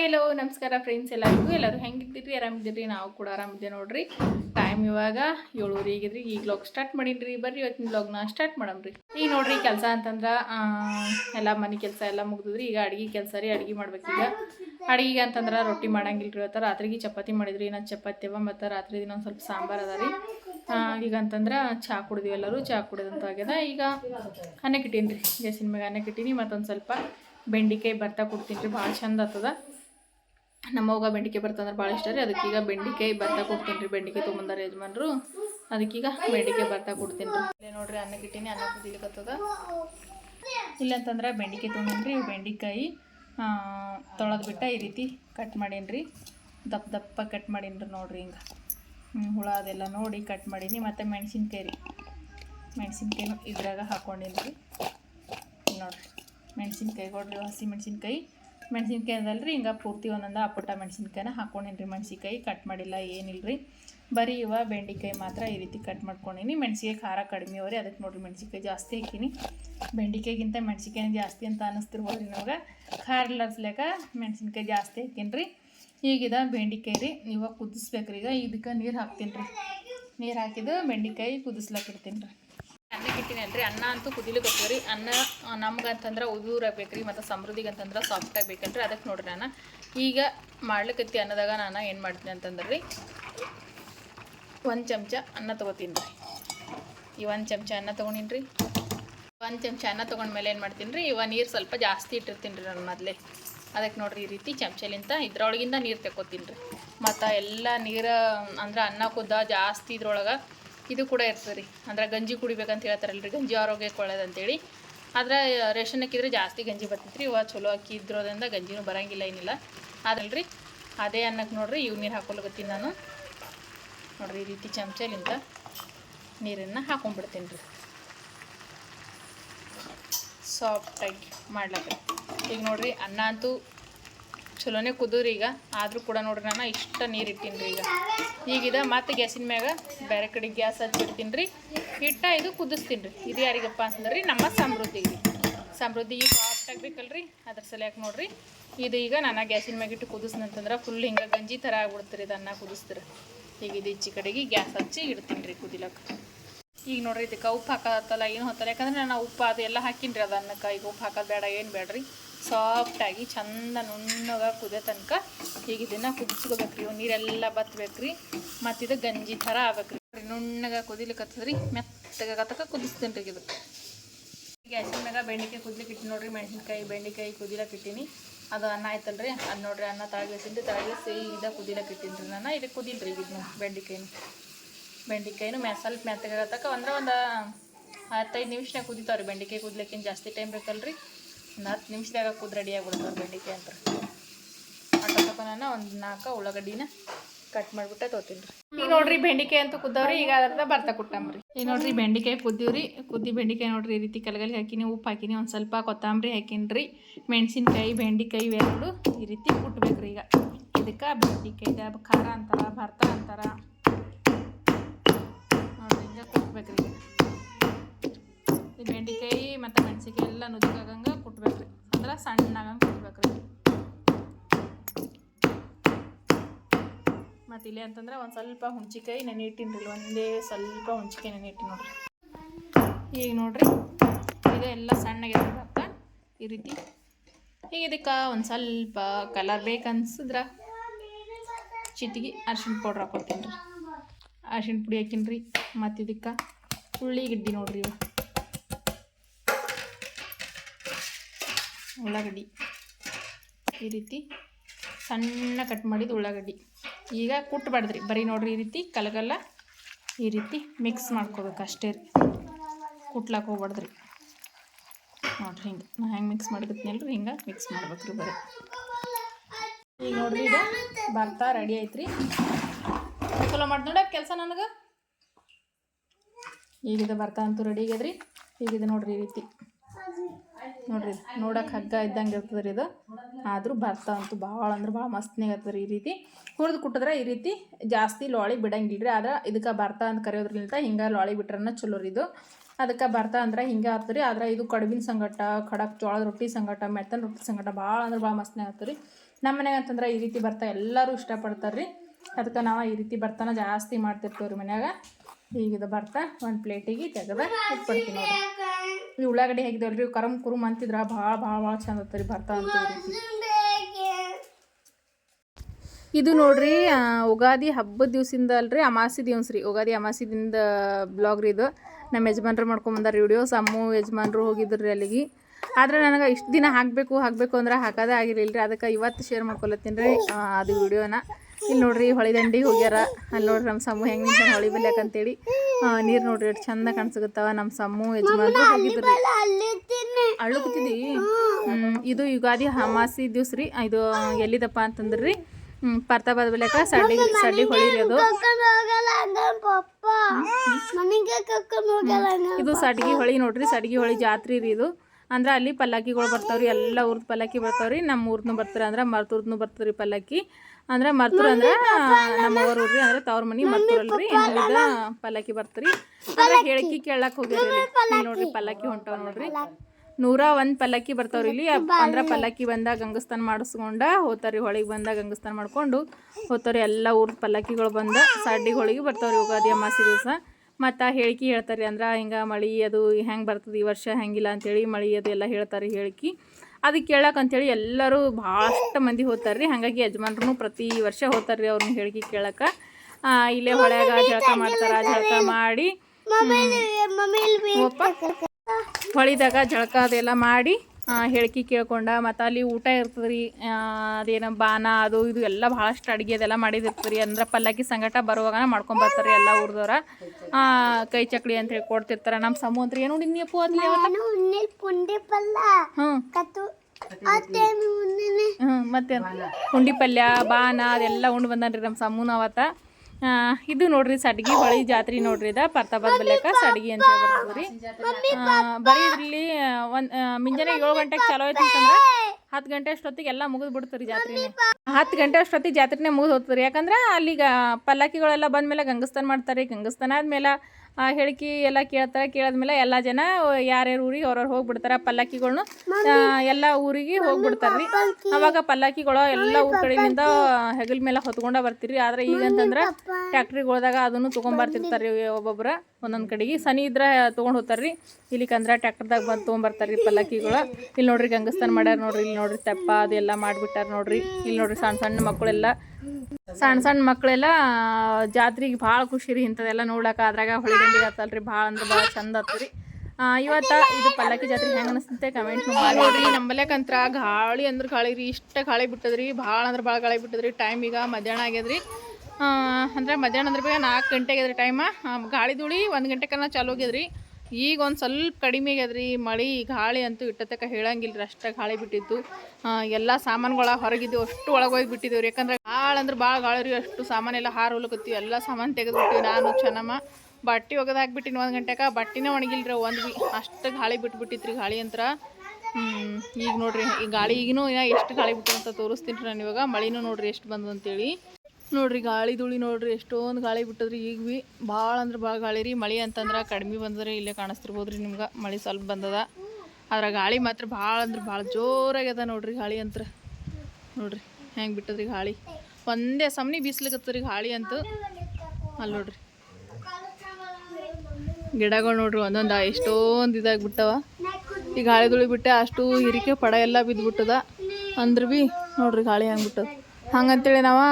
Hello ನಮಸ್ಕಾರ friends ಎಲ್ಲರಿಗೂ. ಎಲ್ಲರೂ ಹೆಂಗಿದ್ದೀರಿ? ಆರಾಮಿದ್ದೀರಿ? ನಾವು ಕೂಡ ಆರಾಮಿದ್ದೆ ನೋಡ್ರಿ. ಟೈಮ್ ಇವಾಗ ಏಳುವರೆ ಆಗಿದ್ರಿ ಈಗ ಬ್ಲಾಗ್ ಸ್ಟಾರ್ಟ್ ಮಾಡೀನಿ ಬರ್ರಿ ಇವತ್ತಿನ ಬ್ಲಾಗ್ನ ಸ್ಟಾರ್ಟ್ ಮಾಡಮ್ರಿ ಈಗ ನೋಡ್ರಿ ಕೆಲಸ ಅಂತಂದ್ರೆ ಎಲ್ಲ ಮನೆ ಕೆಲಸ ಎಲ್ಲ ಮುಗಿದ್ರಿ ಈಗ ಅಡುಗೆ ಕೆಲಸ ರೀ, ಅಡ್ಗೆ ಮಾಡ್ಬೇಕೀಗ. ಅಡುಗೆಗೆ ಅಂತಂದ್ರೆ ರೊಟ್ಟಿ ಮಾಡಂಗಿಲ್ಲ ರೀ ಇವತ್ತು. ರಾತ್ರಿಗೆ ಚಪಾತಿ ಮಾಡಿದ್ರಿ. ನಾನು ಚಪಾತಿ ಅವ ಮತ್ತು ರಾತ್ರಿ ದಿನ ಒಂದು ಸ್ವಲ್ಪ ಸಾಂಬಾರು ಅದ ರೀ. ಈಗ ಅಂತಂದ್ರೆ ಚಹಾ ಕುಡಿದ್ವಿ ಎಲ್ಲರೂ. ಚಹಾ ಕುಡಿದಂತ ಆಗ್ಯದ. ಈಗ ಅನ್ನಕ್ಕೆ ಇಟ್ಟೀನಿ ರೀ ಗ್ಯಾಸಿನ ಮ್ಯಾಗ ಅನ್ನಕ್ಕೆ ಇಟ್ಟೀನಿ ಮತ್ತೊಂದು ಸ್ವಲ್ಪ ಬೆಂಡಿಕಾಯಿ ಬರ್ತಾ ಕೊಡ್ತೀನಿ ರೀ ಭಾಳ ಚಂದ ಆಗ್ತದ. ನಮ್ಮ ಬೆಂಡಿಕೆ ಬರ್ತಂದ್ರೆ ಭಾಳ ಇಷ್ಟ ರೀ. ಅದಕ್ಕೀಗ ಬೆಂಡಿಕಾಯಿ ಭರ್ತಾ ಕೊಡ್ತೀನಿ ರೀ. ಬೆಂಡಿಕಾಯಿ ತೊಗೊಂಬಂದಾರ ಯಜಮಾನ್ರು. ಅದಕ್ಕೀಗ ಬೆಂಡಿಕಾಯಿ ಬರ್ತಾ ಕೊಡ್ತೀನಿ ರೀ. ಇಲ್ಲೇ ನೋಡ್ರಿ ಅನ್ನ ಕಿಟ್ಟಿನಿ ಅನ್ನ ಕುದಿಲಿಕತ್ತದ. ಇಲ್ಲಂತಂದ್ರೆ ಬೆಂಡಿಕಾಯಿ ರೀ ಬೆಂಡಿಕಾಯಿ ತೊಳೆದು ಬಿಟ್ಟ ಈ ರೀತಿ ಕಟ್ ಮಾಡೀನಿ ರೀ. ದಪ್ಪ ದಪ್ಪ ಕಟ್ ಮಾಡೀನಿ ರೀ ನೋಡ್ರಿ ಹಿಂಗೆ. ಹುಳ ಅದೆಲ್ಲ ನೋಡಿ ಕಟ್ ಮಾಡೀನಿ. ಮತ್ತು ಮೆಣಸಿನ್ಕಾಯಿ ರೀ. ಮೆಣಸಿನ್ಕಾಯಿನೂ ಇದ್ರಾಗ ಹಾಕ್ಕೊಂಡಿನಿ ರೀ. ನೋಡ್ರಿ. ಮೆಣಸಿನ್ಕಾಯಿ ಕೊಡ್ರಿ ಹಸಿ ಮೆಣಸಿನ್ಕಾಯಿ. ಮೆಣಸಿನ್ಕಾಯಿ ರೀ ಹಿಂಗೆ ಪೂರ್ತಿ ಒಂದೊಂದು ಅಪ್ಪಟ ಮೆಣಸಿನ್ಕಾಯಿನ ಹಾಕ್ಕೊಂಡಿನಿ ರೀ ಮೆಣಸಿನ್ಕಾಯಿ ಕಟ್ ಮಾಡಿಲ್ಲ ಏನಿಲ್ಲ ರೀ ಬರೀ ಇವ ಬೆಂಡಿಕಾಯಿ ಮಾತ್ರ ಈ ರೀತಿ ಕಟ್ ಮಾಡ್ಕೊಂಡಿನಿ. ಮೆಣಸಿಗೆ ಖಾರ ಕಡಿಮೆ ಅವ್ರಿ. ಅದಕ್ಕೆ ನೋಡಿರಿ ಮೆಣಸಿನ್ಕಾಯಿ ಜಾಸ್ತಿ ಹಾಕಿನಿ. ಬೆಂಡಿಕಾಯಿಗಿಂತ ಮೆಣಸಿನ್ಕಾಯಿ ಜಾಸ್ತಿ ಅಂತ ಅನ್ನಿಸ್ತಿರ್ಬೋದು ನಮಗೆ. ಖಾರ ಇಲ್ಲರ್ಸ್ಲೇಕ ಮೆಣಸಿನ್ಕಾಯಿ ಜಾಸ್ತಿ ಹಾಕೀನಿ ರೀ ಈಗಿದ ಬೆಂಡಿಕಾಯಿ ರೀ. ಇವಾಗ ಕುದಿಸ್ಬೇಕ್ರಿ. ಈಗ ಇದಕ್ಕೆ ನೀರು ಹಾಕ್ತೀನಿ ರೀ ನೀರು ಹಾಕಿದ್ದು ಬೆಂಡಿಕಾಯಿ ಕುದಿಸ್ಲಾಕಿಡ್ತೀನಿ ರೀ ಅನ್ನಕ್ಕೆ ಇಟ್ಟಿನಿ ಅಲ್ರಿ ಅನ್ನ ಅಂತೂ ಕುದಿಲಿಕ್ಕೆ ಅನ್ನ ನಮ್ಗಂತಂದ್ರೆ ಉದುರಾಗಬೇಕು ರೀ, ಮತ್ತು ಸಮೃದ್ಧಿಗೆ ಅಂತಂದ್ರೆ ಸಾಫ್ಟ್ ಆಗ್ಬೇಕಂದ್ರೆ ಅದಕ್ಕೆ ನೋಡ್ರಿ ನಾನು. ಈಗ ಮಾಡ್ಲಿಕ್ಕತ್ತಿ ಅನ್ನದಾಗ ನಾನು ಏನು ಮಾಡ್ತೀನಿ ಅಂತಂದ್ರೆ ರೀ, ಒಂದು ಚಮಚ ಅನ್ನ ತೊಗೋತೀನಿ ರೀ. ಈ ಒಂದು ಚಮಚ ಅನ್ನ ತೊಗೊಂಡಿನಿ ರೀ. ಒಂದು ಚಮಚ ಅನ್ನ ತೊಗೊಂಡ್ಮೇಲೆ ಏನು ಮಾಡ್ತೀನಿ ರೀ, ಇವ ನೀರು ಸ್ವಲ್ಪ ಜಾಸ್ತಿ ಇಟ್ಟಿರ್ತೀನಿ ರೀ ನಾನು ಮೊದಲೇ. ಅದಕ್ಕೆ ನೋಡ್ರಿ ಈ ರೀತಿ ಚಮಚಲಿಂದ ಇದ್ರೊಳಗಿಂದ ನೀರು ತೆಕ್ಕೋತೀನಿ ರೀ. ಮತ್ತು ಎಲ್ಲ ನೀರು, ಅಂದ್ರೆ ಅನ್ನ ಕುದ್ದ ಜಾಸ್ತಿ ಇದ್ರೊಳಗೆ ಇದು ಕೂಡ ಇರ್ತದೆ ರೀ ಅಂದ್ರೆ ಗಂಜಿ ಕುಡಿಬೇಕಂತ ಹೇಳ್ತಾರಲ್ಲ ರೀ ಗಂಜಿ ಆರೋಗ್ಯಕ್ಕೆ ಒಳ್ಳೇದಂತೇಳಿ. ಆದ್ರೆ, ರೇಷನ್ ಹಾಕಿದ್ರೆ ಜಾಸ್ತಿ ಗಂಜಿ ಬರ್ತೈತೆ ರೀ ಇವ ಚಲೋ ಅಕ್ಕಿ ಇದ್ರೋದ್ರಿಂದ ಗಂಜಿನೂ ಬರಂಗಿಲ್ಲ ಏನಿಲ್ಲ. ಅದಲ್ರಿ ಅದೇ ಅನ್ನಕ್ಕೆ ನೋಡ್ರಿ, ಇವು ನೀರು ಹಾಕೊಳಕತ್ತೀನಿ ನಾನು. ನೋಡ್ರಿ, ಈ ರೀತಿ ಚಮಚಲಿಂದ ನೀರನ್ನು ಹಾಕೊಂಡ್ಬಿಡ್ತೀನಿ ರೀ ಸಾಫ್ಟಾಗಿ ಮಾಡ್ಲಕ್ಕೆ ಈಗ ನೋಡ್ರಿ, ಅನ್ನ ಅಂತೂ ಚಲೋನೇ ಕುದೂರಿ ಈಗ. ಆದರೂ ಕೂಡ ನೋಡ್ರಿ ನಾನು ಇಷ್ಟ ನೀರು ಇಟ್ಟೀನಿ ಈಗ. ಈಗಿದ ಮತ್ತೆ ಗ್ಯಾಸಿನ ಮ್ಯಾಗ ಬೇರೆ ಕಡೆ ಗ್ಯಾಸ್ ಹಚ್ಚಿಡ್ತೀನಿ ರೀ ಇಟ್ಟ ಇದು ಕುದಿಸ್ತೀನಿ ರೀ ಇದು ಯಾರಿಗಪ್ಪ ಅಂತಂದ್ರೆ ರೀ ನಮ್ಮ ಸಮೃದ್ಧಿಗೆ. ಸಮೃದ್ಧಿ ಸಾಫ್ಟ್ ಆಗ್ಬೇಕಲ್ರಿ ಅದ್ರ ಸಲಿಯಾಕೆ ನೋಡ್ರಿ. ಇದು ಈಗ ನಾನು ಗ್ಯಾಸಿನ ಮ್ಯಾಗ ಇಟ್ಟು ಕುದಿಸ್ನಂತಂದ್ರೆ ಫುಲ್ ಹಿಂಗೆ ಗಂಜಿ ಥರ ಆಗ್ಬಿಡ್ತೀರಿ ಇದು ಅನ್ನ ಕುದಿಸ್ತೀರಿ ಈಗ ಇದು ಈಚೆ ಕಡೆಗೆ ಗ್ಯಾಸ್ ಹಚ್ಚಿ ಇಡ್ತೀನಿ ರೀ ಕುದಿಲಕ್ಕೆ ಈಗ ನೋಡ್ರಿ ಇದಕ್ಕೆ ಉಪ್ಪು ಹಾಕೋತ್ತಲ್ಲ ಏನು ಹೊತ್ತಲ್ಲ ಯಾಕಂದ್ರೆ ನಾನು ಉಪ್ಪು ಅದು ಎಲ್ಲ ಹಾಕಿನ್ರಿ ರೀ ಅನ್ನಕ್ಕೆ ಈಗ ಉಪ್ಪು ಹಾಕೋದು ಬೇಡ, ಏನು ಬೇಡ್ರಿ. ಸಾಫ್ಟಾಗಿ ಚಂದ ನುಣ್ಣಗೆ ಕುದಿಯೋ ತನಕ ಈಗ ಇದನ್ನು ಕುದಿಸ್ಕೋಬೇಕು ರೀ ನೀರೆಲ್ಲ ಬತ್ಬೇಕು ರೀ ಮತ್ತು ಇದು ಗಂಜಿ ಥರ ಆಗ್ಬೇಕ್ರಿ. ನುಣ್ಣಗ ಕುದಿಲಿಕ್ಕತ್ತದ ರೀ ಕತ್ತಕ ಕುದಿಸ್ತೀನಿ ರೀ ಇದು. ಗ್ಯಾಸಿನ ಮ್ಯಾಗ ಬೆಂಡೆಕಾಯಿ ಕುದ್ಲಿಕ್ಕೆ ಇಟ್ಟು ನೋಡ್ರಿ, ಮೆಣಸಿನ್ಕಾಯಿ, ಬೆಂಡೆಕಾಯಿ ಕುದಿಲಕ್ಕೆ ಇಟ್ಟೀನಿ. ಅದು ಅನ್ನ ಆಯ್ತಲ್ರಿ, ಅದು ನೋಡ್ರಿ ಅನ್ನ ತಾಗಿಸಿದ್ದು ತಾಗಿಸಿ ಇದ ಕುದಿಲಕ್ಕೆ ಇಟ್ಟೀನಿ ರೀ ನಾನು. ಇದಕ್ಕೆ ಕುದಿಲ್ರಿ ಈಗ ಬೆಂಡೆಕಾಯಿನ. ಬೆಂಡೆಕಾಯಿನೂ ಮ್ಯಾ ಸ್ವಲ್ಪ ಮೆತ್ತಗಾಗತ್ತಕ ಅಂದ್ರೆ ಒಂದು ಹತ್ತೈದು ನಿಮಿಷನಾಗ ಕುದಿತಾವ್ರಿ. ಬೆಂಡೆಕಾಯಿ ಕುದಲಿಕ್ಕೆ ಜಾಸ್ತಿ ಟೈಮ್ ಬೇಕಲ್ರಿ. ಒಂದು ಹತ್ತು ನಿಮಿಷದಾಗ ಕುದ್ ರೆಡಿ ಆಗ್ಬಿಡ್ತಾವೆ ಬೆಂಡಿಕಾಯಿ ಅಂತ. ಆ ಒಂದು ನಾಲ್ಕು ಉಳ್ಳಾಗಡ್ಡಿನ ಕಟ್ ಮಾಡಿಬಿಟ್ಟೆ ತೊಗೊತೀನಿ ರೀ. ಈಗ ನೋಡ್ರಿ ಬೆಂಡಿಕಾಯಿ ಅಂತೂ ಕುದ್ದವ್ರಿ ಈಗ ಅದ್ರದ ಬರ್ತಾ ಕುಟ್ಟಂಬ್ರಿ. ಈಗ ನೋಡ್ರಿ ಬೆಂಡಿಕಾಯಿ ಕುದ್ದೀವ್ರಿ, ಕುದ್ದಿ ಬೆಂಡಿಕಾಯಿ ನೋಡ್ರಿ, ಈ ರೀತಿ ಕಲಗಲಿ ಹಾಕಿನಿ, ಉಪ್ಪು ಹಾಕಿನಿ, ಒಂದು ಸ್ವಲ್ಪ ಕೊತ್ತಂಬರಿ ಹಾಕಿನ್ರಿ. ಮೆಣಸಿನ್ಕಾಯಿ, ಬೆಂಡಿಕಾಯಿ ಇವೆರಡು ಈ ರೀತಿ ಕುಟ್ಬೇಕ್ರಿ ಈಗ. ಇದಕ್ಕೆ ಬೆಂಡೆಕಾಯಿ ಖಾರ ಅಂತಾರ, ಭರ್ತ ಅಂತಾರ. ನೋಡ್ರಿ, ಹಿಂಗೆ ಕುಟ್ಬೇಕ್ರಿ ಈಗ. ಈ ಬೆಂಡೆಕಾಯಿ ಮತ್ತು ಮೆಣಸಿಕಾಯಿ ಎಲ್ಲ ನುಜ್ಜಾಗಂಗೆ ಕುಟ್ಬೇಕ್ರಿ. ಅಂದ್ರೆ ಸಣ್ಣಾಗಂಗೆ ಕುಟ್ಬೇಕ್ರಿ. ಮತ್ತು ಇಲ್ಲಿ ಅಂತಂದ್ರೆ ಒಂದು ಸ್ವಲ್ಪ ಹುಣ್ಚಿಕಾಯಿ ರೀ ಒಂದೇ ಸ್ವಲ್ಪ ಹುಣ್ಚಿಕಾಯಿ ನೆನೆ ಇಟ್ಟಿನಿ ನೋಡ್ರಿ. ಈಗ ನೋಡ್ರಿ ಇದು ಎಲ್ಲ ಸಣ್ಣಗೆ ಬರ್ತಾ ಈ ರೀತಿ. ಈಗ ಇದಕ್ಕೆ ಒಂದು ಸ್ವಲ್ಪ ಕಲರ್ ಬೇಕನ್ಸಿದ್ರೆ ಚಿಟಿಗೆ ಅರ್ಶಿಣ ಪೌಡ್ರ್ ಹಾಕೊತೀನಿ ರೀ ಅರ್ಶಿಣ ಪುಡಿ ಹಾಕಿನ್ರಿ. ಮತ್ತು ಇದಕ್ಕೆ ಉಳ್ಳಿಗಿಡ್ಡಿ ನೋಡ್ರಿ ಇವು. ಉಳ್ಳಾಗಡ್ಡಿ. ಈ ರೀತಿ ಸಣ್ಣ ಕಟ್ ಮಾಡಿದ ಉಳ್ಳಾಗಡ್ಡಿ. ಈಗ ಕುಟ್ಬಾರ್ದ್ರಿ. ಬರೀ ನೋಡ್ರಿ ಈ ರೀತಿ ಕಲಗಲ್ಲ. ಈ ರೀತಿ ಮಿಕ್ಸ್ ಮಾಡ್ಕೋಬೇಕು ಅಷ್ಟೇ ರೀ. ಕುಟ್ಲಾಕ ಹೋಗ್ಬಾರ್ದ್ರಿ. ನೋಡ್ರಿ ಹಿಂಗೆ. ನಾ ಹೆಂಗೆ ಮಿಕ್ಸ್ ಮಾಡ್ಕೊತೀನಲ್ರಿ ಹಿಂಗೆ ಮಿಕ್ಸ್ ಮಾಡ್ಬೇಕ್ರಿ ಬರೀ. ಈಗ ನೋಡ್ರಿ ಈಗ ಬರ್ತಾ ರೆಡಿ ಐತ್ರಿ. ಚಲೋ ಮಾಡಿ ನೋಡ ಕೆಲಸ ನನಗೆ. ಈಗ ಇದು ಬರ್ತಾ ಅಂತೂ ರೆಡಿ ಆಗ್ಯದ್ರಿ. ಈಗಿದೆ ನೋಡ್ರಿ ಈ ರೀತಿ. ನೋಡ್ರಿ ನೋಡೋಕೆ ಹಗ್ಗ ಇದ್ದಂಗೆ ಇರ್ತದೆ ರೀ ಇದು. ಆದರೂ ಬರ್ತಾ ಅಂತೂ ಭಾಳ ಅಂದ್ರೆ ಭಾಳ ಇರ್ತದೆ ರೀ ಈ ರೀತಿ. ಹುರಿದು ಕುಟ್ಟಿದ್ರೆ ಈ ರೀತಿ ಜಾಸ್ತಿ ಲೋಳಿ ಬಿಡಂಗಿಲ್ಲ ರೀ ಆದ್ರೆ ಇದಕ್ಕೆ ಬರ್ತಾ ಅಂತ ಕರೆಯೋದ್ರಿಂದ ಹಿಂಗೆ ಲಾಳಿ ಬಿಟ್ರನ್ನ ಚಲೋ ರೀ ಇದು. ಅದಕ್ಕೆ ಬರ್ತಾ ಅಂದ್ರೆ ಹಿಂಗೆ ಆಗ್ತದೆ ರೀ ಆದ್ರೆ ಇದು ಕಡುಬಿನ ಸಂಗಟ ಖಡಕ್ ಜೋಳದ ರೊಟ್ಟಿ ಸಂಗಟ ಮೆತ್ತನ ರೊಟ್ಟಿ ಸಂಗಟ ಭಾಳ ಅಂದ್ರೆ ಭಾಳ ಮಸ್ತ್ನಾಗ ಆಗ್ತದೆ ರೀ ನಮ್ಮ ಮನೆಗೆ ಅಂತಂದ್ರೆ ಈ ರೀತಿ ಬರ್ತಾ ಎಲ್ಲರೂ ಇಷ್ಟಪಡ್ತಾರೆ ರೀ ಅದಕ್ಕೆ ನಾವು ಈ ರೀತಿ ಬರ್ತಾನ ಜಾಸ್ತಿ ಮಾಡ್ತಿರ್ತೀವಿ ರೀ ಮನ್ಯಾಗ ಈಗಿದು ಬರ್ತಾ ಒಂದು ಪ್ಲೇಟಿಗೆ ತೆಗೆದ ಇಟ್ಬಿಡ್ತೀನಿ ನೋಡ್ರಿ. ಈ ಉಳ್ಳಾಗಡ್ಡಿ ರೀ ಕರಮ್ ಕುರುಮ್ ಅಂತಿದ್ರ ಭಾಳ ಭಾಳ ಭಾಳ ಚಂದ ರೀ ಬರ್ತಾ ಅಂತ ಇದು ನೋಡ್ರಿ ಉಗಾದಿ ಹಬ್ಬದ ದಿವ್ಸದಿಂದ ಅಲ್ರಿ ಅಮಾಸಿ ದಿವಸ ರೀ, ಉಗಾದಿ ಅಮಾಸಿದಿಂದ ಬ್ಲಾಗ್ ರೀ ಇದು. ನಮ್ಮ ಯಜಮಾನ್ರು ಮಾಡ್ಕೊಂಬಂದಾರ ವಿಡಿಯೋಸ್, ಅಮ್ಮು, ಯಜಮಾನ್ರು ಹೋಗಿದ್ರು ಅಲ್ಲಿಗೆ. ಆದ್ರೆ ನನಗೆ ಇಷ್ಟು ದಿನ ಹಾಕಬೇಕು ಹಾಕಬೇಕು ಅಂದ್ರೆ ಹಾಕೋದೇ ಆಗಿರಲಿಲ್ಲ ರೀ ಅದಕ್ಕೆ ಇವತ್ತು ಶೇರ್ ಮಾಡ್ಕೊಲತ್ತೀನಿ ರೀ ಅದು ವಿಡಿಯೋನ. ಇಲ್ಲಿ ನೋಡ್ರಿ ಹೊಳಿ ದಂಡಿಗೆ ಹೋಗ್ಯಾರ. ಅಲ್ಲಿ ನೋಡ್ರಿ ನಮ್ಮ ಸಮ್ಮು ಹೆಂಗೆ ನಿಂತಾನೆ ಹೊಳಿ ಬಲ್ಯಾಕ ಅಂತೇಳಿ ನೀರು ನೋಡ್ರಿ ಎಷ್ಟು ಚಂದ ಕಾಣಿಸ್ಗುತ್ತವ ನಮ್ಮ ಸಮ್ಮು ಯಜಮಾನ್ರು ಹೋಗಿದ್ರಿ ಇದು ಯುಗಾದಿ ಅಮಾಸಿ ದಿವ್ಸ ರೀ. ಇದು ಎಲ್ಲಿದಪ್ಪ ಅಂತಂದ್ರೆ ರೀ. ಪರ್ತಾಬಾದ್ ಬಿಲ್ಯಾಕ ಸಡ್ಡಿ ಸಡ್ಡಿ ಹೊಳಿ ಅದು. ಇದು ಸಡ್ಗಿ ಹೊಳಿ ನೋಡ್ರಿ. ಸಡ್ಗಿ ಹೊಳಿ ಜಾತ್ರೆ ರೀ ಇದು. ಅಂದ್ರೆ ಅಲ್ಲಿ ಪಲ್ಲಕ್ಕಿಗಳು ಬರ್ತಾವ್ರಿ. ಎಲ್ಲ ಊರ್ದ ಪಲ್ಲಕ್ಕಿ ಬರ್ತಾವ್ರಿ. ನಮ್ಮ ಊರ್ದು ಬರ್ತಾರೆ ಅಂದ್ರೆ ಮರ್ತೂರ್ದು ಬರ್ತಾವ್ರಿ ಪಲ್ಲಕ್ಕಿ. ಅಂದ್ರೆ ಮರ್ತೂರ್ ಅಂದ್ರೆ ನಮ್ಮ ಅವ್ರ ಊರ್ರಿ ಅಂದ್ರೆ ತವ್ರ ಮನಿ ಮರ್ತೂರಲ್ರಿ ಅಲ್ಲಿದ ಪಲ್ಲಕ್ಕಿ ಬರ್ತ್ರಿ. ಅಂದ್ರೆ ಹೇಳಿಕೆ ಕೇಳಕ್ ಹೋಗ್ಯಾರ ನೋಡ್ರಿ ಪಲ್ಲಕ್ಕಿ. ಹೊಂಟಾವ್ ನೋಡ್ರಿ. ನೂರ ಒಂದ್ ಪಲ್ಲಕ್ಕಿ ಬರ್ತಾವ್ರಿ ಇಲ್ಲಿ. ಅಂದ್ರ ಪಲ್ಲಕ್ಕಿ ಬಂದಾಗ ಗಂಗಸ್ಥಾನ ಮಾಡಿಸ್ಕೊಂಡ ಹೋತಾರಿ ಹೊಳಿಗೆ ಬಂದ ಗಂಗಸ್ಥಾನ ಮಾಡ್ಕೊಂಡು ಹೋತಾರಿ. ಎಲ್ಲ ಊರ್ ಪಲ್ಲಕ್ಕಿಗಳು ಬಂದ ಸಡ್ಡಿ ಹೊಳಿಗೆ ಬರ್ತಾವ್ರಿ ಯುಗಾದಿ ಅಮಾಸಿ ದಿವಸ. ಮತ್ತು ಹೇಳಿಕೆ ಹೇಳ್ತಾರೆ ಅಂದ್ರೆ ಹಿಂಗೆ ಮಳೆ ಅದು ಹೆಂಗೆ ಬರ್ತದೆ ಈ ವರ್ಷ ಹೆಂಗಿಲ್ಲ ಅಂತೇಳಿ ಮಳೆ ಅದು ಎಲ್ಲ ಹೇಳ್ತಾರೆ ಹೇಳಿಕೆ. ಅದಕ್ಕೆ ಕೇಳಕ್ಕೆ ಅಂತೇಳಿ ಎಲ್ಲರೂ ಭಾಳಷ್ಟು ಮಂದಿ ಹೋಗ್ತಾರೆ ರೀ ಹಾಗಾಗಿ ಯಜಮಾನ್ರು ಪ್ರತಿ ವರ್ಷ ಹೋಗ್ತಾರೆ ರೀ ಅವ್ರನ್ನ ಹೇಳಿಕೆ ಕೇಳಕ್ಕೆ ಇಲ್ಲೇ ಹೊಳ್ಯಾಗ ಜಳಕ ಮಾಡ್ತಾರೆ ಜಳಕ ಮಾಡಿ. ಹೊಳಿದಾಗ ಜಳಕ ಅದೆಲ್ಲ ಮಾಡಿ. ಹೇಳಿಕೆ ಕೇಳ್ಕೊಂಡ ಮತ್ತು ಅಲ್ಲಿ ಊಟ ಇರ್ತದೆ ರೀ ಅದೇನು ಬಾನ ಅದು ಇದು ಎಲ್ಲ ಭಾಳಷ್ಟು ಅಡುಗೆ ಅದೆಲ್ಲ ಮಾಡಿದಿರ್ತದೆ ರೀ ಅಂದ್ರೆ ಪಲ್ಲಕ್ಕಿ ಸಂಗಟ ಬರುವಾಗ ಮಾಡ್ಕೊಂಬರ್ತಾರೆ ಎಲ್ಲ ಊರ್ದವ್ರ. ಕೈ ಚಕ್ಲಿ ಅಂತ ಹೇಳಿ ಕೊಡ್ತಿರ್ತಾರೆ. ನಮ್ಮ ಏನು ನಿನ್ನಪ್ಪು ಅದ್ಲಿ ಪುಂಡಿ ಪಲ್ಲ ಹ್ಞೂ ಮತ್ತೆ ಪುಂಡಿ ಪಲ್ಯ ಬಾನ ಅದೆಲ್ಲ ಉಂಡು ಬಂದನ್ರಿ ನಮ್ಮ ಸಮೂನ ಅವತ್ತ ಇದು ನೋಡ್ರಿ ಸಡ್ಗಿ ಹೊಳಿ ಜಾತ್ರೆ ನೋಡ್ರಿ ಇದ ಪರ್ತಾಬಾದ್ ಬಲ್ಯಾಕ ಸಡ್ಗಿ ಅಂತ ಹೇಳಿ ಬರ್ತದ್ರಿ. ಬರೀ ಇದ್ರಲ್ಲಿ ಒಂದು ಮುಂಜಾನೆ ಏಳು ಗಂಟೆಗೆ ಚಲೋ ಐತಿ ಅಂತಂದ್ರೆ ಹತ್ತು ಗಂಟೆ ಅಷ್ಟೊತ್ತಿಗೆ ಎಲ್ಲ ಮುಗಿದು ಬಿಡ್ತಾರೆ ಜಾತ್ರೆನೇ. ಹತ್ತು ಗಂಟೆ ಅಷ್ಟೊತ್ತಿಗೆ ಜಾತ್ರೆನೇ ಮುಗಿದು ಹೋಗ್ತದೆ ಯಾಕಂದ್ರೆ ಅಲ್ಲಿಗ ಪಲ್ಲಕ್ಕಿಗಳೆಲ್ಲ ಬಂದ್ಮೇಲೆ ಗಂಗಸ್ಥಾನ ಮಾಡ್ತಾರೆ. ಗಂಗಸ್ಥಾನ ಆದ್ಮೇಲೆ ಆ ಹೇಳಿಕೆ ಎಲ್ಲ ಕೇಳ್ತಾರೆ ಕೇಳಿದ್ಮೇಲೆ ಎಲ್ಲ ಜನ ಯಾರ್ಯಾರ ಊರಿಗೆ ಅವ್ರವ್ರು ಹೋಗ್ಬಿಡ್ತಾರೆ ಪಲ್ಲಕ್ಕಿಗಳ್ನು. ಆ, ಎಲ್ಲ ಊರಿಗೆ ಹೋಗ್ಬಿಡ್ತಾರ್ರಿ. ಅವಾಗ ಪಲ್ಲಕ್ಕಿಗಳು ಎಲ್ಲ ಊರ್ ಕಡೆಯಿಂದ ಹೆಗಲ ಮೇಲೆ ಹೊತ್ಕೊಂಡ ಬರ್ತೀರಿ ಆದ್ರೆ ಈಗ ಅಂತಂದ್ರೆ ಟ್ಯಾಕ್ಟ್ರಿಗಳ್ದಾಗ ಅದನ್ನು ತೊಗೊಂಬರ್ತಿರ್ತಾರೆ ಒಬ್ಬೊಬ್ಬರ ಒಂದೊಂದು ಕಡೆಗೆ. ಸನಿ ಇದ್ರೆ ತೊಗೊಂಡು ಹೋಗ್ತಾರೆ ರೀ ಇಲ್ಲಿಕಂದ್ರೆ ಟ್ಯಾಕ್ಟರ್ದಾಗ ಬಂದು ತೊಗೊಂಬರ್ತಾರೆ ರೀ ಪಲ್ಲಕ್ಕಿಗಳು. ಇಲ್ಲಿ ನೋಡ್ರಿ ಗಂಗಸ್ಥಾನ ಮಾಡ್ಯಾರ ನೋಡ್ರಿ ಇಲ್ಲಿ ನೋಡ್ರಿ ತೆಪ್ಪ ಅದೆಲ್ಲ ಮಾಡಿಬಿಟ್ಟಾರ ನೋಡ್ರಿ. ಇಲ್ಲಿ ನೋಡ್ರಿ ಸಣ್ಣ ಸಣ್ಣ ಮಕ್ಕಳೆಲ್ಲ ಸಣ್ಣ ಸಣ್ಣ ಮಕ್ಕಳೆಲ್ಲ ಜಾತ್ರೆಗೆ ಭಾಳ ಖುಷಿ ರೀ ಇಂಥದೆಲ್ಲ ನೋಡೋಕೆ. ಅದ್ರಾಗ ಹೊಳಿ ದಂಡಿಗೆ ಆತಲ್ರಿ ಭಾಳ ಅಂದ್ರೆ ಭಾಳ ಚಂದ ಆತು ಆ, ಇವತ್ತ ಇದು ಪಲ್ಲಕ್ಕಿ ಜಾತ್ರೆ ಹೆಂಗೆ ಅನಿಸ್ತಂತೆ ಕಮೆಂಟ್ ಮಾಡಿ. ನೋಡ್ರಿ ನಂಬಲ್ಯಾಕಂತ್ರ ಗಾಳಿ ಅಂದ್ರೆ ಗಾಳಿ ರೀ ಇಷ್ಟ ಗಾಳಿ ಬಿಟ್ಟದ್ರಿ ಭಾಳ ಅಂದ್ರೆ ಭಾಳ ಗಾಳಿ ಬಿಟ್ಟದ್ರಿ ಟೈಮ್ ಈಗ ಮಧ್ಯಾಹ್ನ ಆಗ್ಯದ್ರಿ ಅಂದ್ರೆ ಮಧ್ಯಾಹ್ನ ಅಂದ್ರೆ ಬೇಗ ನಾಲ್ಕು ಗಂಟೆಗೆ ಟೈಮ ಗಾಳಿ ಧೂಳಿ ಒಂದು ಗಂಟೆಕನ ಚಾಲು ಆಗ್ಯದ್ರಿ ಈಗ ಒಂದು ಸ್ವಲ್ಪ ಕಡಿಮೆ ಆಗ್ಯದ್ರಿ. ಮಳೆ ಗಾಳಿ ಅಂತೂ ಇಟ್ಟತಕ್ಕ ಹೇಳಂಗಿಲ್ಲ ರೀ ಅಷ್ಟ ಗಾಳಿ ಬಿಟ್ಟಿತ್ತು. ಎಲ್ಲ ಸಾಮಾನುಗಳ ಹೊರಗಿದ್ದು ಅಷ್ಟು ಒಳಗೆ ಹೋಗಿ ಬಿಟ್ಟಿದ್ದೇವ್ರಿ. ಯಾಕಂದ್ರೆ ಭಾಳ ಅಂದ್ರೆ ಭಾಳ ಗಾಳಿ ರೀ, ಅಷ್ಟು ಸಾಮಾನೆಲ್ಲ ಹಾರು ಹೊಲಕತ್ತೀವಿ, ಎಲ್ಲ ಸಾಮಾನು ತೆಗೆದುಬಿಟ್ಟಿವಿ ನಾನು ಚೆನ್ನಮ್ಮ ಬಟ್ಟೆ ಒಗೆದಾಕ್ಬಿಟ್ಟಿನಿ ಒಂದು ಗಂಟೆಗೆ ಬಟ್ಟೆನೇ ಒಣಗಿಲ್ರಿ ಒಂದು ಬಿ ಅಷ್ಟು ಗಾಳಿ ಬಿಟ್ಬಿಟ್ಟಿತ್ರಿ ಗಾಳಿ ಅಂತ್ರ. ಈಗ ನೋಡ್ರಿ, ಈ ಗಾಳಿ ಈಗಿನೂ ಎಷ್ಟು ಗಾಳಿ ಬಿಟ್ಟು ಅಂತ ತೋರಿಸ್ತೀನಿ ರೀ ನಾನು ಇವಾಗ. ಮಳಿನೂ ನೋಡ್ರಿ ಎಷ್ಟು ಬಂದು ಅಂತೇಳಿ ನೋಡ್ರಿ ಗಾಳಿ ಧೂಳಿ ನೋಡ್ರಿ, ಎಷ್ಟೊಂದು ಗಾಳಿ ಬಿಟ್ಟದ್ರಿ. ಈಗ ಬಿ ಭಾಳ ಅಂದ್ರೆ ಭಾಳ ಗಾಳಿ ರೀ. ಮಳೆ ಅಂತಂದ್ರೆ ಕಡಿಮೆ ಬಂದ್ರೆ ಇಲ್ಲೇ ಕಾಣಿಸ್ತಿರ್ಬೋದು ರೀ ನಿಮ್ಗೆ. ಮಳೆ ಸ್ವಲ್ಪ ಬಂದದ. ಆದ್ರೆ ಗಾಳಿ ಮಾತ್ರ ಭಾಳ ಅಂದ್ರೆ ಭಾಳ ಜೋರಾಗ್ಯದ ನೋಡ್ರಿ ಗಾಳಿ ಅಂತ್ರ. ನೋಡ್ರಿ ಹೆಂಗೆ ಬಿಟ್ಟದ್ರಿ ಗಾಳಿ. ಒಂದೇ ಸಮನಿ ಬೀಸ್ಲಿಕತ್ತದ್ರಿ ಗಾಳಿ ಅಂತೂ. ಅಲ್ಲಿ ನೋಡ್ರಿ. ಗಿಡಗಳು ನೋಡ್ರಿ ಒಂದೊಂದು, ಎಷ್ಟೊಂದು ಇದಾಗಿ ಬಿಟ್ಟವ ಈ ಗಾಳಿ ಧೂಳಿ ಬಿಟ್ಟೆ ಅಷ್ಟು ಹಿರಿಕೆ ಪಡ ಎಲ್ಲ ಬಿದ್ದುಬಿಟ್ಟದ ಅಂದ್ರೆ ಭೀ ನೋಡ್ರಿ ಗಾಳಿ ಹಂಗ್ಬಿಟ್ಟದ ಹಂಗಂತೇಳಿ ನಾವು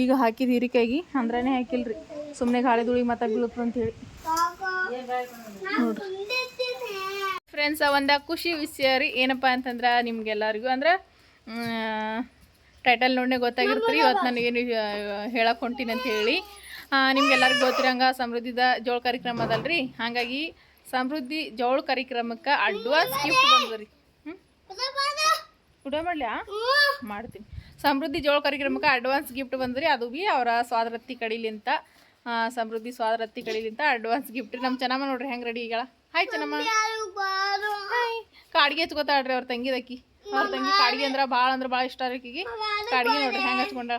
ಈಗ ಹಾಕಿದ ಹಿರಿಕೆಯಾಗಿ ಅಂದ್ರೇ ಹಾಕಿಲ್ರಿ. ಸುಮ್ಮನೆ ಗಾಳಿ ದುಳಿ ಮತ್ತೆ ಬೀಳುತ್ತೆ ಅಂತೇಳಿ. ನೋಡ್ರಿ. ಫ್ರೆಂಡ್ಸ್ ಒಂದು ಖುಷಿ ವಿಷಯ ರೀ. ಏನಪ್ಪ ಅಂತಂದ್ರೆ ನಿಮ್ಗೆಲ್ಲರಿಗೂ ಅಂದ್ರೆ ಟೈಟಲ್ ನೋಡನೆ ಗೊತ್ತಾಗಿರ್ತೀರಿ ಇವತ್ತು ನನಗೇನು ಹೇಳಕ್ಕೆ ಹೊಂಟೀನಿ ಅಂತ ಹೇಳಿ ನಿಮ್ಗೆಲ್ಲರಿಗೂ ಗೊತ್ತಿರಂಗ ಸಮೃದ್ಧಿದ ಜೋಳ ಕಾರ್ಯಕ್ರಮ ಅದಲ್ರಿ. ಹಾಗಾಗಿ ಸಮೃದ್ಧಿ ಜೋಳ ಕಾರ್ಯಕ್ರಮಕ್ಕೆ ಅಡ್ವಾನ್ಸ್ ಗಿಫ್ಟ್ ಬಂದ್ರಿ ಹ್ಞೂ ಊಟ ಮಾಡ್ಲ್ಯಾ ಮಾಡ್ತೀನಿ. ಸಮೃದ್ಧಿ ಜೋಳ ಕಾರ್ಯಕ್ರಮಕ್ಕೆ ಅಡ್ವಾನ್ಸ್ ಗಿಫ್ಟ್ ಬಂದ್ರಿ ಅದು ಭೀ ಅವರ ಸ್ವಾದರತ್ತಿ ಕಡಿಲಿಂತ. ಸಮೃದ್ಧಿ ಸ್ವಾದರತ್ತಿ ಕಡಿಲಿಂತ ಅಡ್ವಾನ್ಸ್ ಗಿಫ್ಟ್ ನಮ್ಮ ಚೆನ್ನಮ್ಮ ನೋಡ್ರಿ ಹೆಂಗೆ ರೆಡಿ ಈಗಳ ಹಾಯ್ ಚೆನ್ನಮ್ಮ. ಹಾಯ್ ಕಾಡಿಗೆ ಹಚ್ಕೋತಾಳ್ರಿ ಅವ್ರ ತಂಗಿದಕ್ಕಿ ಅವ್ರ ತಂಗಿ ಕಾಡಿಗೆ ಅಂದ್ರೆ ಭಾಳ ಅಂದ್ರೆ ಭಾಳ ಇಷ್ಟ ಆಕಿಗೆ ಕಾಡಿಗೆ ನೋಡ್ರಿ ಹೆಂಗೆ ಹಚ್ಕೊಂಡ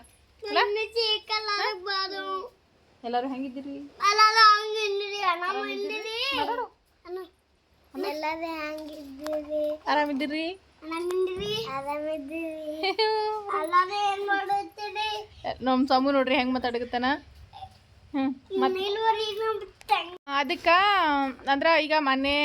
ಎಲ್ಲರೂ ಹೆಂಗಿದ್ದೀರಿ? ಆರಾಮಿದ್ದೀರಿ? ನಮ್ಮ ಸಮು ನೋಡ್ರಿ ಹೆಂಗ್ ಮಾತಾಡಕತ್ತಾನ? ಅದಕ್ಕ ಅಂದ್ರ ಅದಕ್ಕೆ ಅಂದ್ರೆ ಈಗ ಮನೆ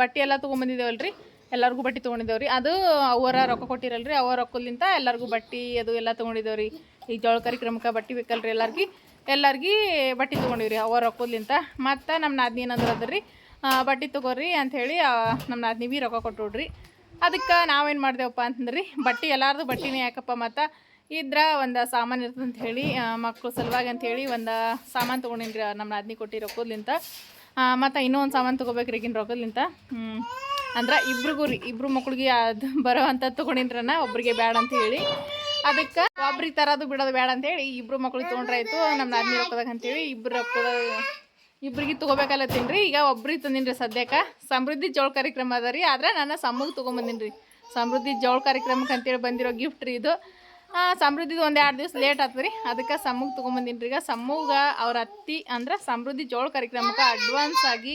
ಬಟ್ಟೆ ಎಲ್ಲ ತೊಗೊಂಬಂದಿದ್ದೇವಲ್ರಿ ಎಲ್ಲರಿಗೂ ಬಟ್ಟೆ ತೊಗೊಂಡಿದ್ದೇವ್ರಿ ಅದು ಅವರ ರೊಕ್ಕ ಕೊಟ್ಟಿರಲ್ರಿ. ಅವರ ರೊಕ್ಕಲಿಂತ ಎಲ್ಲರಿಗೂ ಬಟ್ಟೆ ಅದು ಎಲ್ಲ ತೊಗೊಂಡಿದ್ದೇವ್ರಿ ಈಗ ಜೋಳ ಕಾರ್ಯಕ್ರಮಕ್ಕೆ ಬಟ್ಟೆ ಬೇಕಲ್ರಿ ಎಲ್ಲಾರ್ಗಿ. ಎಲ್ಲಾರ್ಗಿ ಬಟ್ಟೆ ತೊಗೊಂಡಿವ್ರಿ ಅವರ ರೊಕ್ಕಲಿಂತ ಮತ್ತು ನಮ್ಮ ನಾದ್ನಿ ಏನಂದ್ರೆ ಅದ್ರಿ. ಬಟ್ಟೆ ತಗೋರಿ ಅಂಥೇಳಿ ನಮ್ಮ ನಾದ್ನಿ ಬಿ ರೊಕ್ಕ ಕೊಟ್ಟುಡ್ರಿ ಅದಕ್ಕೆ ನಾವೇನು ಮಾಡ್ದೇವಪ್ಪ ಅಂತಂದ್ರಿ, ಬಟ್ಟೆ ಎಲ್ಲಾರ್ದು ಬಟ್ಟೆನೇ ಯಾಕಪ್ಪ ಮತ್ತು? ಇದ್ರ ಒಂದು ಸಾಮಾನು ಇರ್ತದೆ ಅಂತ ಹೇಳಿ ಮಕ್ಕಳು ಸಲುವಾಗಿ ಅಂತ ಹೇಳಿ ಒಂದು ಸಾಮಾನು ತೊಗೊಂಡಿನ್ರಿ ನಮ್ಮ ನಾದ್ನಿ ಕೊಟ್ಟು ರೊಕ್ಕದ್ಲಿಂತ ಮತ್ತು ಇನ್ನೂ ಒಂದು ಸಾಮಾನು ತೊಗೋಬೇಕ್ರಿ ಈಗಿನ ರೊಕ್ಕದ್ಲಿಂತ. ಅಂದ್ರೆ ಇಬ್ರಿಗೂ ರೀ, ಇಬ್ರು ಮಕ್ಳಿಗೆ ಅದು ಬರೋ ಅಂಥದ್ದು ಒಬ್ರಿಗೆ ಬೇಡ ಅಂತ ಹೇಳಿ ಅದಕ್ಕೆ ಒಬ್ರಿಗೆ ತರೋದು ಬಿಡೋದು ಬೇಡ ಅಂತ ಹೇಳಿ ಇಬ್ರು ಮಕ್ಳಿಗೆ ತೊಗೊಂಡ್ರಾಯ್ತು ನಮ್ಮ ನಾದ್ನಿ ರೊಕ್ಕದಾಗ ಅಂತೇಳಿ ಇಬ್ರು ರೊಕ್ಕದ ಇಬ್ರಿಗೆ ತೊಗೋಬೇಕಲ್ಲತ್ತೀನಿ ರೀ ಈಗ ಒಬ್ರಿಗೆ ತಂದಿನಿ ರೀ ಸದ್ಯಕ್ಕೆ. ಸಮೃದ್ಧಿ ಜೋಳ ಕಾರ್ಯಕ್ರಮ ಅದ ರೀ. ಆದ್ರೆ ನಾನು ಸಮ್ಮಗೆ ತೊಗೊಂಬಂದಿನಿ ರೀ ಸಮೃದ್ಧಿ ಜೋಳ ಕಾರ್ಯಕ್ರಮಕ್ಕೆ ಅಂತೇಳಿ ಬಂದಿರೋ ಗಿಫ್ಟ್ ರೀ ಇದು. ಸಮೃದ್ಧಿದು ಒಂದು ಎರಡು ದಿವಸ ಲೇಟ್ ಆಯ್ತು ರೀ. ಅದಕ್ಕೆ ಸಮ್ಮಗೆ ತೊಗೊಂಬಂದಿನಿ ರೀ ಈಗ ಸಮ್ಮಗ ಅವ್ರ ಅತ್ತಿ ಅಂದ್ರೆ ಸಮೃದ್ಧಿ ಜೋಳ ಕಾರ್ಯಕ್ರಮಕ್ಕೆ ಅಡ್ವಾನ್ಸ್ ಆಗಿ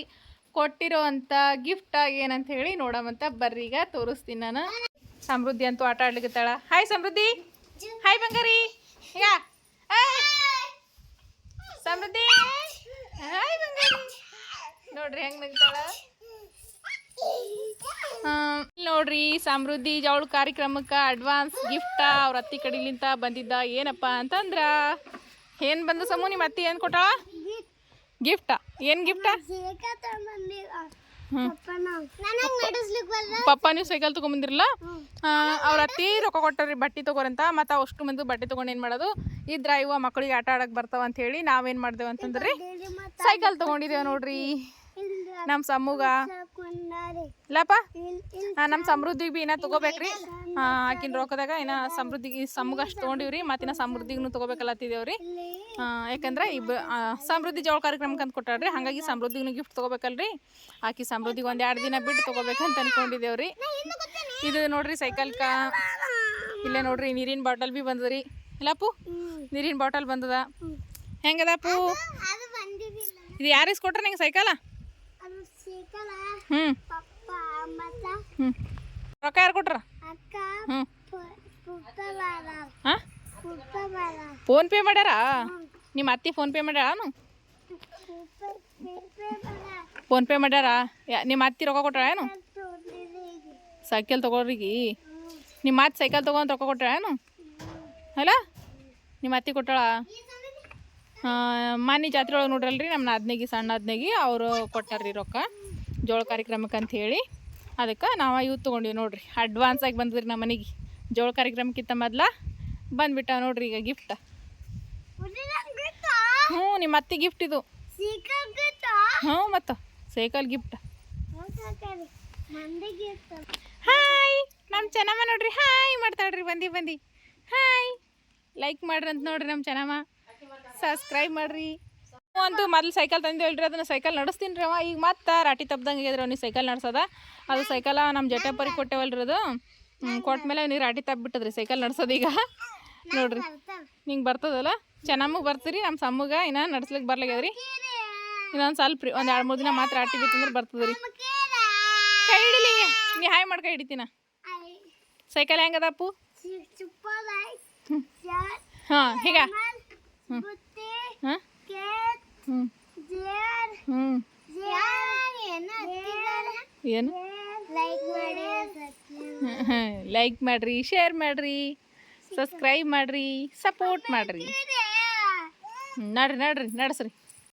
ಕೊಟ್ಟಿರೋ ಅಂಥ ಗಿಫ್ಟ್ ಏನಂತ ಹೇಳಿ ನೋಡಮಂತ ಬರ್ರಿ. ಈಗ ತೋರಿಸ್ತೀನಿ ನಾನು. ಸಮೃದ್ಧಿ ಅಂತೂ ಆಟ ಆಡ್ಲಿಕ್ಕತ್ತಾಳ ಹಾಯ್ ಸಮೃದ್ಧಿ. ಹಾಯ್ ಬಂಗಾರಿ. ಈಗ! ಸಮೃದ್ಧಿ. ನೋಡ್ರಿ ಹೆಂಗ್ ನಗ್ತಾಳ? ನೋಡ್ರಿ ಸಮೃದ್ಧಿ ಜವಳ ಕಾರ್ಯಕ್ರಮಕ್ಕೆ ಅಡ್ವಾನ್ಸ್ ಗಿಫ್ಟ ಅವ್ರ ಅತ್ತಿ ಕಡಿಲಿಂತ ಬಂದಿದ್ದ. ಏನಪ್ಪ ಅಂತಂದ್ರ ಏನ್ ಬಂದು ಸಮೂ ನಿಮ್ಮ ಅತ್ತಿ ಏನ್ ಕೊಟ್ಟಾಳ? ಗಿಫ್ಟ ಏನ್ ಗಿಫ್ಟ ಪಪ್ಪ ನೀವು ಸೈಕಲ್ ತೊಗೊಂಬಂದಿರಲ್ಲ? ಅವ್ರ ಅತ್ತಿ ರೊಕ್ಕ ಕೊಟ್ಟಾರ್ರಿ ಬಟ್ಟೆ ತಗೋರಂತ ಮತ್ತು ಅಷ್ಟು ಮಂದಿ ಬಟ್ಟೆ ತಗೊಂಡು ಏನು ಮಾಡೋದು? ಇದ್ರ ಇವ ಮಕ್ಕಳಿಗೆ ಆಟ ಆಡಕ್ಕೆ ಬರ್ತಾವ ಅಂತ ಹೇಳಿ ನಾವೇನು ಮಾಡ್ದೇವು ಅಂತಂದ್ರಿ? ಸೈಕಲ್ ತೊಗೊಂಡಿದ್ದೇವೆ ನೋಡ್ರಿ. ನಮ್ಮ ಸಮ್ಮುಗ ಇಲ್ಲಪ್ಪ? ಇಲ್ ಇಲ್ ನಮ್ಮ ಸಮೃದ್ಧಿಗೆ ಭೀ ಇನ್ನ ತೊಗೋಬೇಕ್ರಿ. ಆಕಿನ ರೊಕ್ಕದಾಗ ಇನ್ನ ಸಮೃದ್ಧಿಗೆ ಸಮೂಗ ಅಷ್ಟು ತೊಗೊಂಡಿವ್ರಿ ಮತ್ತು ಇನ್ನ ಸಮೃದ್ಧಿಗೂ ಆ, ಯಾಕಂದ್ರೆ ಇಬ್ಬ ಸಮೃದ್ಧಿ ಜೋಳ ಕಾರ್ಯಕ್ರಮಕ್ಕೆ ಅಂತ ಕೊಟ್ಟಾಳ್ರಿ ಹಾಗಾಗಿ ಸಮೃದ್ಧಿಗೂ ಗಿಫ್ಟ್ ತೊಗೋಬೇಕಲ್ರಿ. ಆಕಿ ಸಮೃದ್ಧಿಗೆ ಒಂದು ಎರಡು ದಿನ ಬಿಟ್ಟು ತೊಗೋಬೇಕಂತ ಅಂದ್ಕೊಂಡಿದ್ದೇವ್ರಿ ಇದು ನೋಡ್ರಿ ಕಾ. ಇಲ್ಲೇ ನೋಡ್ರಿ ನೀರಿನ ಬಾಟಲ್ ಬಿ ಬಂದದ್ರಿ. ಇಲ್ಲಪ್ಪು ನೀರಿನ ಬಾಟಲ್ ಬಂದದ. ಹೆಂಗದಪ್ಪು ಇದು ಯಾರಿಸ್ ಕೊಟ್ರಿ ನಂಗೆ ಸೈಕಲ ಹ್ಞೂ ಹ್ಞೂ ರೊಕ್ಕ ಯಾರು ಕೊಟ್ರ? ಹ್ಞೂ ಹಾಂ ಫೋನ್ ಪೇ ಮಾಡ್ಯಾರ? ನಿಮ್ಮ ಅತ್ತಿ ಫೋನ್ ಪೇ ಮಾಡ್ಯಾಳನು ಫೋನ್ ಪೇ ಮಾಡ್ಯಾರ? ನಿಮ್ಮ ಅತ್ತಿ ರೊಕ್ಕ ಕೊಟ್ರ ಏನು? ಸೈಕಲ್ ತಗೋರಿಗಿ ನಿಮ್ಮ ಅತ್ತೆ ಸೈಕಲ್ ತೊಗೊಂಡು ರೊಕ್ಕ ಕೊಟ್ರ ಏನು? ಅಲ್ಲ? ನಿಮ್ಮ ಅತ್ತಿ ಕೊಟ್ಟಾಳ? ಮಾನ್ಯ ಜಾತ್ರೆ ಒಳಗೆ ನೋಡ್ರಲ್ರಿ, ನಮ್ಮ ನಾದ್ನೆಗಿ, ಸಣ್ಣ ನಾದ್ನೆಗಿ, ಅವರು ಕೊಟ್ಟಾರ್ರಿ ರೊಕ್ಕ. ಜೋಳ ಕಾರ್ಯಕ್ರಮಕ್ಕೆ ಅಂತ ಹೇಳಿ ಅದಕ್ಕೆ ನಾವು ಇವತ್ತು ತೊಗೊಂಡಿವಿ ನೋಡ್ರಿ. ಅಡ್ವಾನ್ಸ್ ಆಗಿ ನಮ್ಮ ಮನೆಗೆ. ಜೋಳ ಕಾರ್ಯಕ್ರಮಕ್ಕಿಂತ ಮೊದ್ಲ ಬಂದ್ಬಿಟ್ಟ ನೋಡ್ರಿ ಈಗ ಗಿಫ್ಟ್ ಹ್ಞೂ ನಿಮ್ಮ ಅತ್ತಿ ಗಿಫ್ಟ್ ಇದು. ಹ್ಞೂ ಮತ್ತು. ಸೈಕಲ್ ಗಿಫ್ಟ್ ಹಾಯ್ ನಮ್ಮ ಚೆನ್ನಮ್ಮ ನೋಡ್ರಿ. ಹಾಯ್ ಮಾಡ್ತಾಳ್ರಿ ಬಂದಿ ಬಂದಿ. ಹಾಯ್ ಲೈಕ್ ಮಾಡ್ರಿ ಅಂತ ನೋಡ್ರಿ ನಮ್ಮ ಚೆನ್ನಮ್ಮ. ಸಬ್ಸ್ಕ್ರೈಬ್ ಮಾಡ್ರಿ. ಅಂತೂ ಮೊದ್ಲು ಸೈಕಲ್ ತಂದೇವಲ್ರಿ ಅದನ್ನ ಸೈಕಲ್ ನಡೆಸ್ತೀನಿ ರೀ ಅವ. ಈಗ ಮತ್ತೆ ರಾಟಿ ತಪ್ದಂಗೆ ಇದ್ರೆ ಅವ್ನಿಗೆ ಸೈಕಲ್ ನಡ್ಸೋದ. ಅದು ಸೈಕಲ್ ನಮ್ಮ ಜಟಪರಿಗೆ ಕೊಟ್ಟೇವಲ್ರಿ ಅದು. ಕೊಟ್ಮೇಲೆ ಅವ್ನಿಗೆ ರಾಟಿ ತಪ್ಪಿಬಿಟ್ಟದ್ರಿ. ಸೈಕಲ್ ನಡ್ಸೋದು ಈಗ. ನೋಡ್ರಿ. ನಿಂಗೆ ಬರ್ತದಲ್ಲ? ಚೆನ್ನಮ್ಮಗೆ ಬರ್ತೀರಿ ನಮ್ಮ ಸಮ್ಮಗ ಇನ್ನ ನಡ್ಸ್ಲಿಕ್ಕೆ ಬರ್ಲಾಗ್ಯದ್ರಿ ಇನ್ನೊಂದು ಸ್ವಲ್ಪ ರೀ ಒಂದು ಎರಡು ಮೂರು ದಿನ ಮಾತ್ರ ಆಟಿ ಬಿತ್ತಂದ್ರೆ ಬರ್ತದ್ರಿ. ಕೈ ಹಿಡಿಲಿ ನೀ ಹಾಯ್ ಮಾಡಿ ಕೈ ಹಿಡಿತೀನ? ಸೈಕಲ್ ಹೆಂಗದಪ್ಪು ಹಾಂ ಹೀಗ. ಹ್ಞೂ ಹಾಂ? ಹ್ಞೂ ಹ್ಞೂ ಏನು? ಲೈಕ್ ಮಾಡ್ರಿ ಶೇರ್ ಮಾಡ್ರಿ. ಸಬ್ಸ್ಕ್ರೈಬ್ ಮಾಡ್ರಿ ಸಪೋರ್ಟ್ ಮಾಡ್ರಿ. ನಡ್ರಿ ನಡ್ರಿ ನಡ್ಸ್ರಿ.